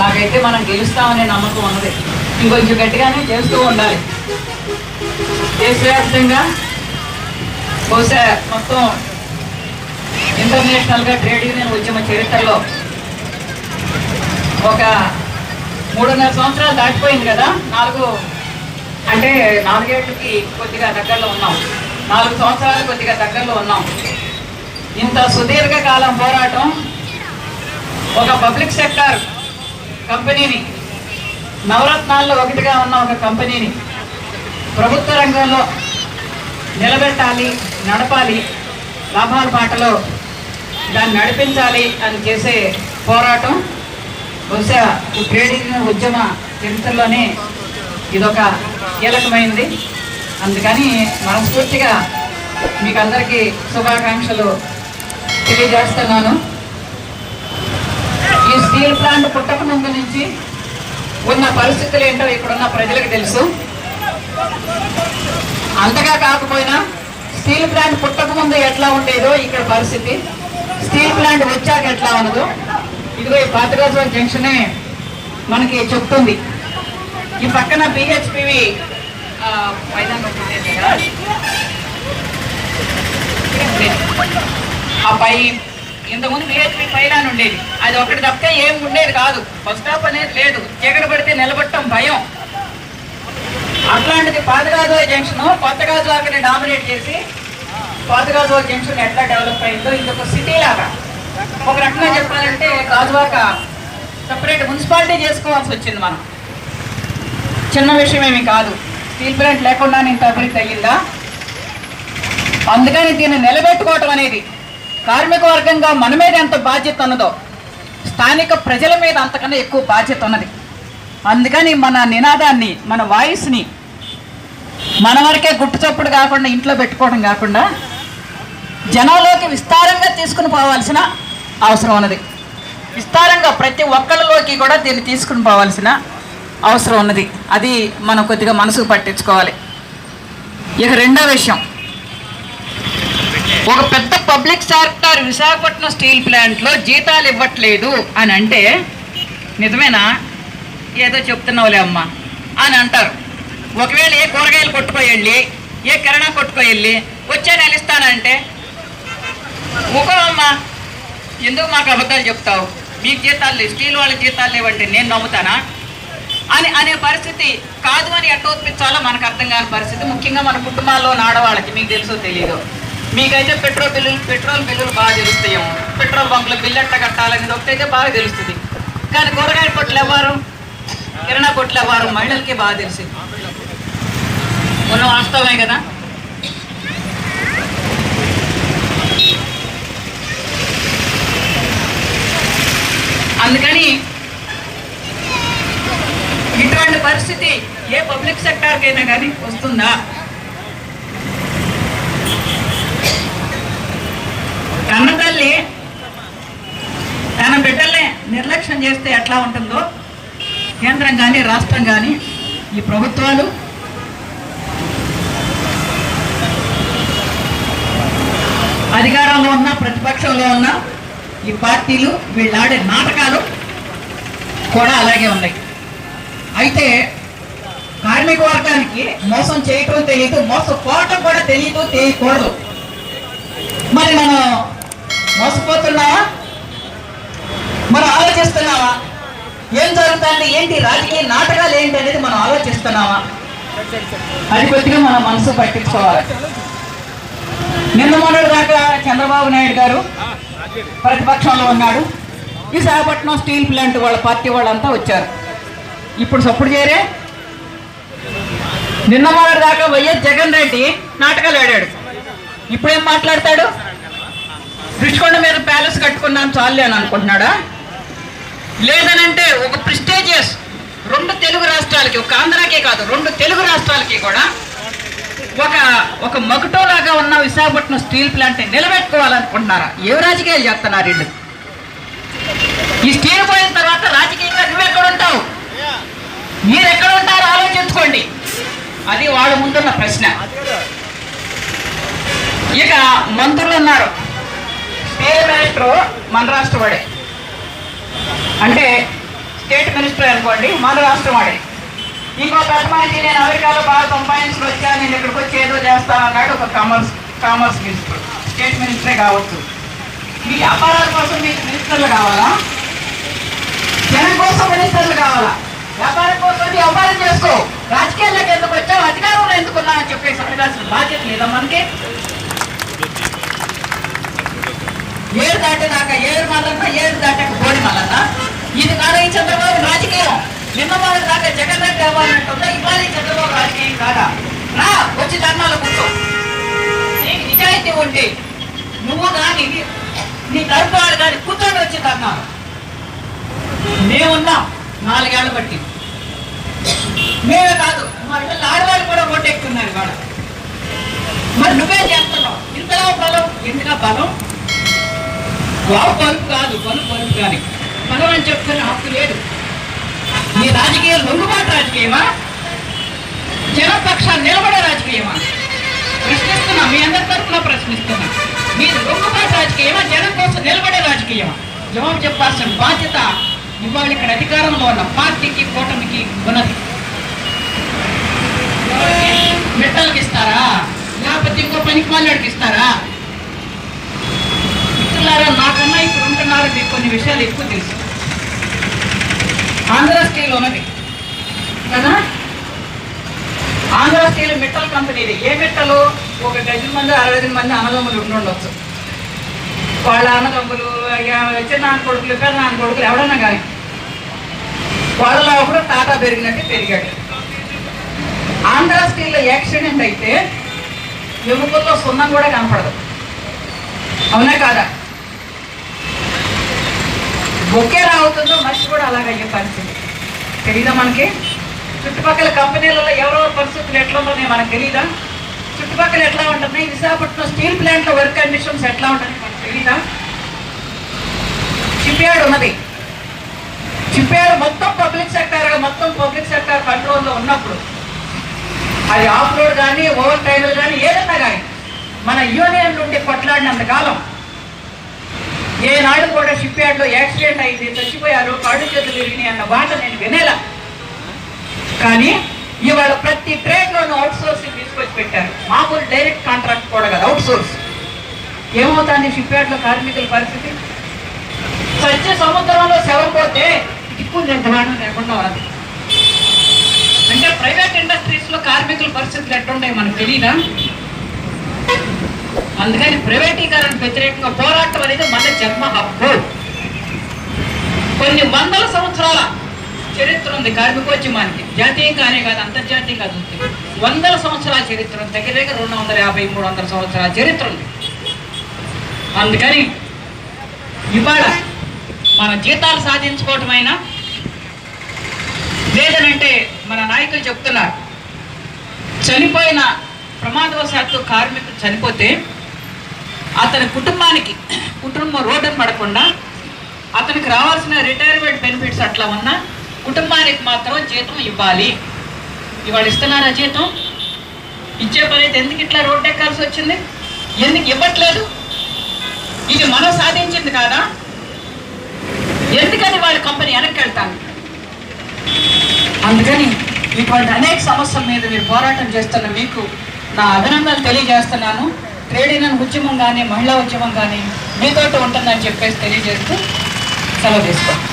నాకైతే మనం గెలుస్తామనే నమ్మకం ఉన్నది. ఇంకొంచెం గట్టిగానే చేస్తూ ఉండాలి. దేశవ్యాప్తంగా బహుశా మొత్తం ఇంటర్నేషనల్గా ట్రేడ్ యూనియన్ ఉద్యమ చరిత్రలో ఒక మూడున్నర సంవత్సరాలు దాటిపోయింది కదా. నాలుగు అంటే నాలుగేళ్ళకి కొద్దిగా దగ్గరలో ఉన్నాం. నాలుగు సంవత్సరాలు కొద్దిగా దగ్గరలో ఉన్నాం. ఇంత సుదీర్ఘ కాలం పోరాటం ఒక పబ్లిక్ సెక్టర్ కంపెనీని. నవరత్నాల్లో ఒకటిగా ఉన్న ఒక కంపెనీని ప్రభుత్వ రంగంలో నిలబెట్టాలి నడపాలి లాభాల పాటలో దాన్ని నడిపించాలి అని చేసే పోరాటం బహుశా ఈ ఉద్యమ చరిత్రలోనే ఇదొక కీలకమైంది. అందుకని మనస్ఫూర్తిగా మీకు అందరికీ శుభాకాంక్షలు తెలియజేస్తున్నాను. ఈ స్టీల్ ప్లాంట్ పుట్టక ముందు గురించి ఉన్న పరిస్థితులు ఏంటో ఇక్కడున్న ప్రజలకు తెలుసు. అంతగా కాకపోయినా స్టీల్ ప్లాంట్ పుట్టక ముందు ఎట్లా ఉండేదో ఇక్కడ పరిస్థితి. స్టీల్ ప్లాంట్ వచ్చాక ఎట్లా ఉండదు ఇదిగో ఈ పాతరాజు జంక్షనే మనకి చెప్తుంది. ఈ పక్కన పిహెచ్పివి కదా. ఆ పై ఇంతకుముందు బిహెచ్పి పైన ఉండేది. అది ఒకటి తప్పితే ఏం ఉండేది కాదు. బస్ స్టాప్ అనేది లేదు. చీకటి పడితే నిలబడటం భయం. అట్లాంటిది పాతగాజువా జంక్షన్ కొత్తగాజువాకని డామినేట్ చేసి పాతగాజువా జంక్షన్ ఎట్లా డెవలప్ అయిందో ఇది ఒక సిటీ లాగా ఒక రకంగా చెప్పాలంటే గాజువాక సపరేట్ మున్సిపాలిటీ చేసుకోవాల్సి వచ్చింది మనం. చిన్న విషయం ఏమి కాదు. స్టీల్ ప్లాంట్ లేకుండా ఇంత అభివృద్ధి అయ్యిందా? అందుకని దీన్ని నిలబెట్టుకోవటం అనేది కార్మిక వర్గంగా మన మీద ఎంత బాధ్యత ఉన్నదో స్థానిక ప్రజల మీద అంతకన్నా ఎక్కువ బాధ్యత ఉన్నది. అందుకని మన నినాదాన్ని మన వాయిస్ని మన వరకే గుట్టు చప్పుడు కాకుండా ఇంట్లో పెట్టుకోవడం కాకుండా జనంలోకి విస్తారంగా తీసుకుని పోవాల్సిన అవసరం ఉన్నది. విస్తారంగా ప్రతి ఒక్కళ్ళలోకి కూడా దీన్ని తీసుకుని పోవాల్సిన అవసరం ఉన్నది. అది మనం కొద్దిగా మనసుకు పట్టించుకోవాలి. ఇక రెండో విషయం. ఒక పెద్ద పబ్లిక్ సెక్టర్ విశాఖపట్నం స్టీల్ ప్లాంట్లో జీతాలు ఇవ్వట్లేదు అని అంటే నిజమేనా? ఏదో చెప్తున్నావులే అమ్మా అని అంటారు. ఒకవేళ ఏ కూరగాయలు కొట్టుకోయెళ్ళి ఏ కిరాణా కొట్టుకోయెళ్ళి వచ్చే నెల ఇస్తానంటే? అమ్మా ఎందుకు మాకు అబద్ధాలు చెప్తావు? మీకు జీతాలు లేవు స్టీల్ వాళ్ళ జీతాలు లేవంటే నేను నమ్ముతానా? అని అనే పరిస్థితి కాదు అని ఎట్ట ఒప్పించాలో మనకు అర్థం కాని పరిస్థితి. ముఖ్యంగా మన కుటుంబాల్లో ఉన్న ఆడవాళ్ళకి మీకు తెలుసో తెలియదు మీకైతే పెట్రోల్ బిల్లులు పెట్రోల్ బిల్లులు బాగా తెలుస్తాయేమో పెట్రోల్ బంకులో బిల్లు ఎట్ట కట్టాలనేది ఒకటైతే బాగా తెలుస్తుంది. కానీ కూరగాయల పొట్లు ఎవరు కిరాణా పొట్లు ఎవరు మహిళలకి బాగా తెలిసింది ఉన్న వాస్తవమే కదా? అందుకని ఇటువంటి పరిస్థితి ఏ పబ్లిక్ సెక్టార్కి అయినా కానీ వస్తుందా? ఎట్లా ఉంటుందో కేంద్రం కానీ రాష్ట్రం కానీ ఈ ప్రభుత్వాలు అధికారంలో ఉన్న ప్రతిపక్షంలో ఉన్న ఈ పార్టీలు వీళ్ళాడే నాటకాలు కూడా అలాగే ఉన్నాయి. అయితే కార్మిక వర్గానికి మోసం చేయటం తెలియదు మోసపోవటం కూడా తెలియదు తెలియకూడదు. మరి మనం మోసపోతున్నావా? మనం ఆలోచిస్తున్నావా? ఏం జరుగుతుంది ఏంటి రాజకీయ నాటకాలు ఏంటి అనేది మనం ఆలోచిస్తున్నామా? అది కొద్దిగా మన మనసు పట్టించుకోవాలి. నిన్న మొన్నటి దాకా చంద్రబాబు నాయుడు గారు ప్రతిపక్షంలో ఉన్నాడు. విశాఖపట్నం స్టీల్ ప్లాంట్ వాళ్ళ పార్టీ వాళ్ళంతా వచ్చారు. ఇప్పుడు సప్పుడు చేరే. నిన్న మొన్నటి దాకా వైఎస్ జగన్ రెడ్డి నాటకాలు ఆడాడు. ఇప్పుడేం మాట్లాడతాడు? రుచికొండ మీద ప్యాలెస్ కట్టుకున్నాను చాలే అని అనుకుంటున్నాడా? లేదనంటే ఒక ప్రిస్టేజియస్ రెండు తెలుగు రాష్ట్రాలకి ఒక ఆంధ్రాకే కాదు రెండు తెలుగు రాష్ట్రాలకి కూడా ఒక ఒక మకుటోలాగా ఉన్న విశాఖపట్నం స్టీల్ ప్లాంట్ని నిలబెట్టుకోవాలనుకుంటున్నారా? ఏ రాజకీయాలు చేస్తున్నారు వీళ్ళు? ఈ స్టీల్ పోయిన తర్వాత రాజకీయంగా నువ్వెక్కడ ఉంటావు మీరు ఎక్కడ ఉంటారో ఆలోచించుకోండి. అది వాళ్ళ ముందున్న ప్రశ్న. ఇక మంత్రులు ఉన్నారు. స్టీల్ మినిస్టర్ మన రాష్ట్రవాడే. అంటే స్టేట్ మినిస్టర్ అనుకోండి మన రాష్ట్రం వాడే. ఇంకో పెద్ద నేను అమెరికాలో బాగా సంపాదించుకు వచ్చా నేను ఇక్కడికి వచ్చి ఏదో చేస్తానన్నాడు ఒక కామర్స్ కామర్స్ మినిస్టర్ స్టేట్ మినిస్టరే కావచ్చు. మీ వ్యాపారాల కోసం మీకు మినిస్టర్లు కావాలా? జనం కోసం మినిస్టర్లు కావాలా? వ్యాపారం కోసం వ్యాపారం చేసుకో. రాజకీయాల్లోకి ఎందుకు వచ్చావు? అధికారంలో ఎందుకున్నా అని చెప్పేసి అడగాల్సిన బాధ్యత లేదా మనకి? ఏడు దాటేదాకా ఏడు మల్లన్న ఏడు దాటాక బోడి మల్లన్న. ఇది కాదా ఈ చంద్రబాబు రాజకీయం. నిన్న వాళ్ళు దాకా జగన్ రెడ్డి అవ్వాలంటుందా ఇవాళ చంద్రబాబు రాజకీయం కాదా? రా వచ్చి ధర్నాలు కూర్చో. నీకు నిజాయితీ ఉంటే నువ్వు కానీ నీ తరపు వాడు కానీ కూర్చొని వచ్చి ధర్నాలు. మేమున్నాం. నాలుగేళ్ళ బట్టి. మేమే కాదు మా పిల్లలు ఆడవాళ్ళు కూడా ఓటెక్కున్నారు వాడు మరి నువ్వే చేస్తున్నావు? ఇంతలా బలం? ఎందుక బలం? వావ్ కాదు పలు పలుపు కానీ. బలం అని చెప్తున్న హక్కు లేదు. మీ రాజకీయం లొంగుబాటు రాజకీయమా? జనపక్షాలు నిలబడే రాజకీయమా? ప్రశ్నిస్తున్నా మీ అందరి తరఫున ప్రశ్నిస్తున్నా. మీరు లొంగుబాటు రాజకీయమా? జనం కోసం నిలబడే రాజకీయమా? జవాబు చెప్పాల్సిన బాధ్యత ఇవాళ ఇక్కడ అధికారంలో ఉన్న పార్టీకి కూటమికి ఉన్నది. మెట్టలకి ఇస్తారా? లేకపోతే ఇంకో పనికి వాళ్ళకి ఇస్తారా? మిత్రులారా నాకన్నా ఇక్కడ ఉంటున్నారు మీకు కొన్ని విషయాలు ఎక్కువ తెలుసు. ఆంధ్ర స్టీల్ ఉన్నది కదా? ఆంధ్ర స్టీల్ మిట్టల్ కంపెనీది ఏ మిట్టలు ఒక డజన్ మంది అరవై మంది అన్నదమ్ములు ఉండుండొచ్చు వాళ్ళ అన్నదమ్ములు అయ్యా, చిన్న నాన్న కొడుకులు పెద్ద నాన్న కొడుకులు ఎవడన్నా కానీ వాళ్ళలో ఒకడు టాటా పెరిగినట్టు పెరిగాడు. ఆంధ్ర స్టీల్లో యాక్సిడెంట్ అయితే ఎముకల్లో సున్నం కూడా కనపడదు. అవునా కాదా? ఒకే రావుతుందో మనిషి కూడా అలాగ అయ్యే పరిస్థితి. తెలీదా మనకి? చుట్టుపక్కల కంపెనీలలో ఎవరెవరి పరిస్థితులు ఎట్లా ఉంటుందో మనకు తెలీదా? చుట్టుపక్కల ఎట్లా ఉంటున్నాయి? విశాఖపట్నం స్టీల్ ప్లాంట్లో వర్క్ కండిషన్స్ ఎట్లా ఉంటాయి మనకు తెలీదా? చిప్యార్డ్ ఉన్నది. చిప్యార్డ్ మొత్తం పబ్లిక్ సెక్టర్ మొత్తం పబ్లిక్ సెక్టర్ కంట్రోల్లో ఉన్నప్పుడు అది ఆఫ్ రోడ్ కానీ ఓవర్ టైర్లు కానీ ఏదన్నా కానీ మన యూనియన్ నుండి కొట్లాడినంత కాలం కూడా షిప్ యార్డ్లో యాక్సిడెంట్ అయింది చచ్చిపోయారు కాళ్ళు చేతులు విరిగినాయి అన్న మాట నేను వినేలా. కానీ ఇవాళ ప్రతి ట్రేడ్లోనూ అవుట్ సోర్సింగ్ తీసుకొచ్చి పెట్టారు. మామూలు డైరెక్ట్ కాంట్రాక్ట్ కూడా కాదు అవుట్ సోర్స్ ఏమవుతుంది షిప్ యార్డ్లో కార్మికుల పరిస్థితి? సత్య సముద్రంలో శవం ఇప్పుడు దిక్కు లేకుండా ఉన్నది. అంటే ప్రైవేట్ ఇండస్ట్రీస్లో కార్మికుల పరిస్థితులు ఎట్లున్నాయి మనకు తెలియదా అందుకని ప్రైవేటీకరణ వ్యతిరేకంగా పోరాటం అనేది మన జన్మ హక్కు. కొన్ని వందల సంవత్సరాల చరిత్ర ఉంది. కార్మికోద్యమానికి జాతీయంగానే కాదు అంతర్జాతీయ కాదు. వందల సంవత్సరాల చరిత్ర ఉంది. దగ్గర దగ్గర రెండు వందల యాభై మూడు వందల సంవత్సరాల చరిత్ర ఉంది. అందుకని ఇవాళ మన జీతాలు సాధించుకోవటమైనా లేదనంటే మన నాయకులు చెప్తున్నారు చనిపోయిన ప్రమాదవశాత్తు కార్మికులు చనిపోతే అతని కుటుంబానికి కుటుంబం రోడ్డు పడకుండా అతనికి రావాల్సిన రిటైర్మెంట్ బెనిఫిట్స్ అట్లా ఉన్నా కుటుంబానికి మాత్రం జీతం ఇవ్వాలి. ఇవాళ ఇస్తున్నారా జీతం? ఇచ్చే పని అయితే ఎందుకు ఇట్లా రోడ్డు ఎక్కాల్సి వచ్చింది? ఎందుకు ఇవ్వట్లేదు? ఇది మనం సాధించింది కాదా? ఎందుకని వాళ్ళ కంపెనీ వెనక్కి వెళ్తాను అందుకని ఇటువంటి అనేక సమస్యల మీద మీరు పోరాటం చేస్తున్న మీకు నా అభినందనలు తెలియజేస్తున్నాను. ట్రేడ్ యూనియన్ ఉద్యమం కానీ మహిళా ఉద్యమం కానీ మీతోటి ఉంటుందని చెప్పేసి తెలియజేస్తూ సెలవు తీసుకోండి